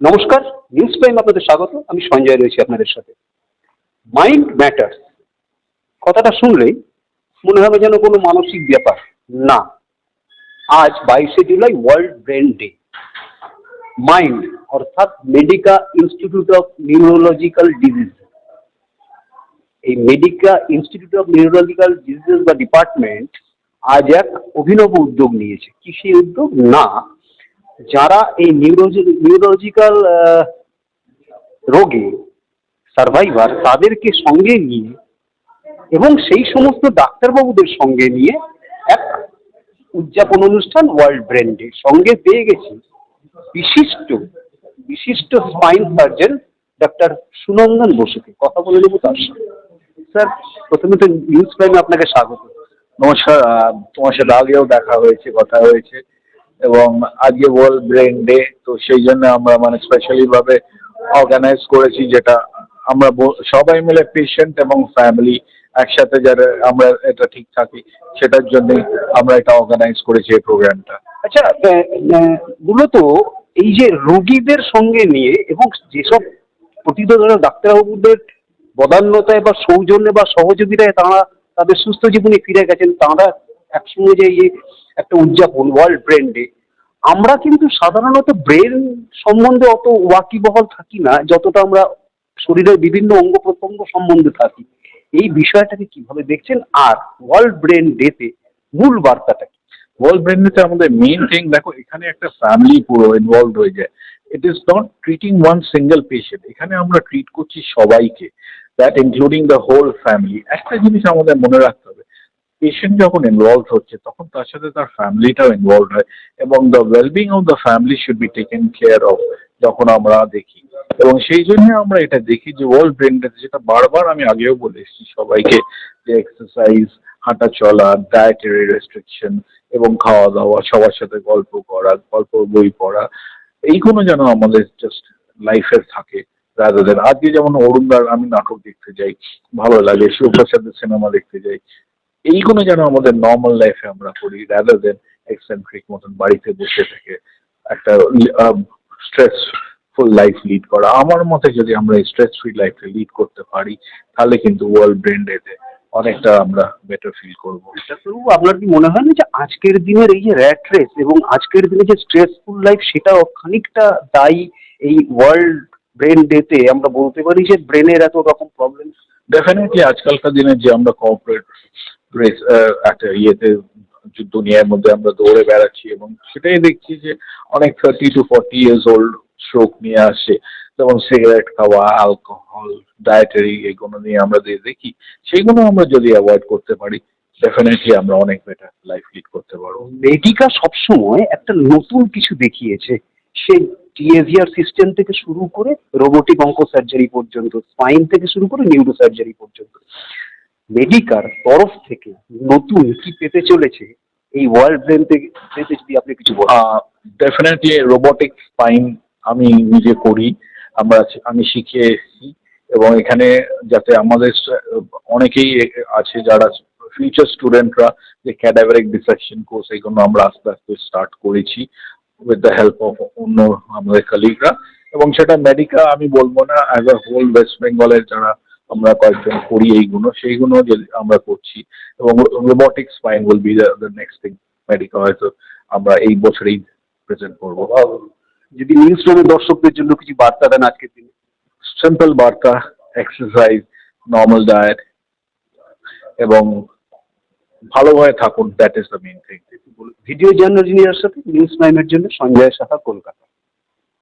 নমস্কার news prime আপনাদের স্বাগত, আমি সঞ্জয় রয়েছি আপনাদের সাথে। মাইন্ড ম্যাটার্স কথাটা শুনলেই মনে হবে যেন কোনো মানসিক ব্যাপার। না, আজ বাইশে July world brain day mind অর্থাৎ Medica institute of neurological disease এই Medica institute of neurological disease বা ডিপার্টমেন্ট আজ এক অভিনব উদ্যোগ নিয়েছে। কি সেই উদ্যোগ? না যারা এই নিউরোলজিক্যাল রোগে সার্ভাইভার তাদেরকে সঙ্গে নিয়ে এবং সেই সমস্ত ডাক্তারবাবুদের সঙ্গে নিয়ে এক উদযাপন অনুষ্ঠান ওয়ার্ল্ড ব্রেন ডে সঙ্গে পেয়ে গেছি বিশিষ্ট বিশিষ্ট স্পাইন সার্জন ডাক্তার সুনন্দন বসুকে। কথা বলে নেব তার স্যার, প্রথমে তো নিউজ প্রাইমে আপনাকে স্বাগত। নমস্কার তোমার সাথে আগেও দেখা হয়েছে, কথা হয়েছে। এবং আজকে ওয়ার্ল্ড ব্রেন ডে তো সেই জন্য আমরা মানে স্পেশালি ভাবে অর্গানাইজ করেছি যেটা আমরা সবাই মিলে পেশেন্ট এবং ফ্যামিলি একসাথে যারা আমরা এটা ঠিক থাকি, সেটার জন্যই আমরা এটা অর্গানাইজ করেছি এই প্রোগ্রামটা আচ্ছা মূলত এই যে রোগীদের সঙ্গে নিয়ে এবং যেসব প্রতিত ডাক্তারবাবুদের বদান্যতায় বা সৌজন্যে বা সহযোগিতায় তারা তাদের সুস্থ জীবনে ফিরে গেছেন, তারা একসঙ্গে যে একটা উদযাপন ওয়ার্ল্ড ব্রেন ডে আমরা কিন্তু সাধারণত ব্রেন সম্বন্ধে অত ওয়াকিবহল থাকি না, যতটা আমরা শরীরের বিভিন্ন অঙ্গ প্রত্যঙ্গ সম্বন্ধে থাকি। এই বিষয়টাকে কীভাবে দেখছেন? আর ওয়ার্ল্ড ব্রেন ডেতে মূল বার্তাটা কি? ওয়ার্ল্ড ব্রেন ডেতে আমাদের মেইন থিং দেখো, এখানে একটা ফ্যামিলি পুরো ইনভলভ হয়ে যায়। It is not treating one single patient এখানে আমরা ট্রিট করছি সবাইকে that including the whole family একটা জিনিস আমাদের মনে রাখতে পেশেন্ট যখন ইনভলভ হচ্ছে, তখন তার সাথে তার ফ্যামিলিটাও ইনভলভ হয় এবং the wellbeing of the family should be taken care of যখন আমরা দেখি। এবং সেই জন্য আমরা এটা দেখি যে ওয়ার্ল্ড ব্রেন যেটা বারবার আমি আগেও বলে এসেছি সবাইকে যে এক্সারসাইজ হাঁটা চলা ডায়েটারি রেস্ট্রিকশন এবং খাওয়া দাওয়া সবার সাথে গল্প করা, গল্প বই পড়া, এইগুলো যেন আমাদের জাস্ট লাইফের থাকে দেন আজকে যেমন অরুণদার আমি নাটক দেখতে যাই, ভালো লাগে শিবপ্রসাদের সিনেমা দেখতে যাই এইগুলো যেন আমাদের নর্মাল লাইফে আমরা করি রাদার দেন এক্সেন্ট্রিক মতন বাড়িতে বসে থেকে একটা স্ট্রেসফুল লাইফ লিড করা। আমার মতে যদি আমরা এই স্ট্রেস ফ্রি লাইফে লিড করতে পারি তাহলে কিন্তু ওয়ার্ল্ড ব্রেন ডেতে অনেকটা আমরা বেটার ফিল করব। আপনার কি মনে হয় না যে আজকের দিনের এই যে র্যাট রেস এবং আজকের দিনে যে স্ট্রেসফুল লাইফ সেটাও খানিকটা দায়ী এই ওয়ার্ল্ড ব্রেন ডেতে আমরা বলতে পারি যে ব্রেনের এত রকম প্রবলেম ডেফিনেটলি আজকালকার দিনে যে আমরা কর্পোরেট রেস একটা ইয়েতে দুনিয়ার মধ্যে আমরা দৌড়ে বেড়াচ্ছি এবং সেটাই দেখছি যে অনেক thirty two forty years old stroke নিয়ে আসে। যেমন সিগারেট খাওয়া অ্যালকোহল ডায়েটারি এগুলো নিয়ে আমরা যে দেখি, সেগুলো আমরা যদি অ্যাভয়েড করতে পারি ডেফিনেটলি আমরা অনেক বেটার লাইফ লিড করতে পারব। মেডিকা সবসময় একটা নতুন কিছু দেখিয়েছে। সে টিএভিআর সিস্টেম থেকে শুরু করে রোবোটিক অঙ্ক সার্জারি পর্যন্ত স্পাইন থেকে শুরু করে নিউরো সার্জারি পর্যন্ত। মেডিকার তরফ থেকে নতুন কি পেতে চলেছে? এই ওয়ার্ল্ড ব্রেন থেকে যদি আপনি কিছু ডেফিনেটলি রোবোটিক স্পাইন আমি নিজে করি। আমরা আমি শিখে এসেছি। এবং এখানে যাতে আমাদের অনেকেই আছে যারা ফিউচার স্টুডেন্টরা যে ক্যাডাভারিক ডিসেকশন কোর্স এগুলো আমরা আস্তে আস্তে স্টার্ট করেছি উইথ দ্য হেল্প অফ অন্য আমাদের কলিগরা এবং সেটা মেডিকা আমি বলব না অ্যাজ আ হোল ওয়েস্ট বেঙ্গলের যারা আমরা কয়েকজন করি এইগুলো সেইগুলো যে আমরা করছি। এবং robotic spine will be the next thing Medica হয়তো আমরা এই বছরেই প্রেজেন্ট করব। যদি নিউজ রুমের দর্শকদের জন্য কিছু বার্তা দেন আজকের দিনে সিম্পল বার্তা এক্সারসাইজ নর্মাল ডায়েট এবং ভালোভাবে থাকুন that is the main thing video জার্নালিস্টের সাথে নিউজ প্রাইমের জন্য সঞ্জয় সাহা কলকাতা।